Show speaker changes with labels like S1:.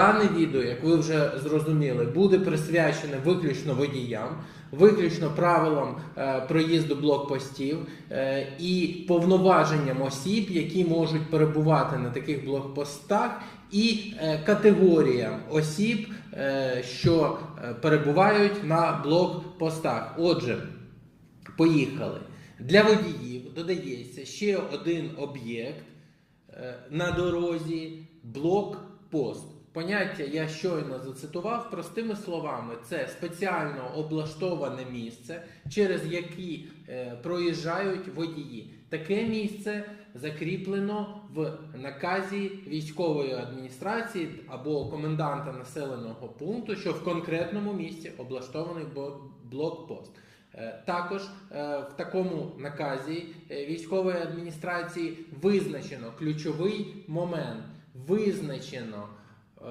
S1: Дане відео, як ви вже зрозуміли, буде присвячене виключно водіям, виключно правилам е, проїзду блокпостів е, і повноваженням осіб, які можуть перебувати на таких блокпостах, і е, категоріям осіб, е, що е, перебувають на блокпостах. Отже, поїхали. Для водіїв додається ще один об'єкт е, на дорозі блокпост. Поняття я щойно зацитував простими словами: це спеціально облаштоване місце, через які е, проїжджають водії. Таке місце закріплено в наказі військової адміністрації або коменданта населеного пункту, що в конкретному місці облаштований блокпост. Е, Також е, в такому наказі е, військової адміністрації визначено ключовий момент. Визначено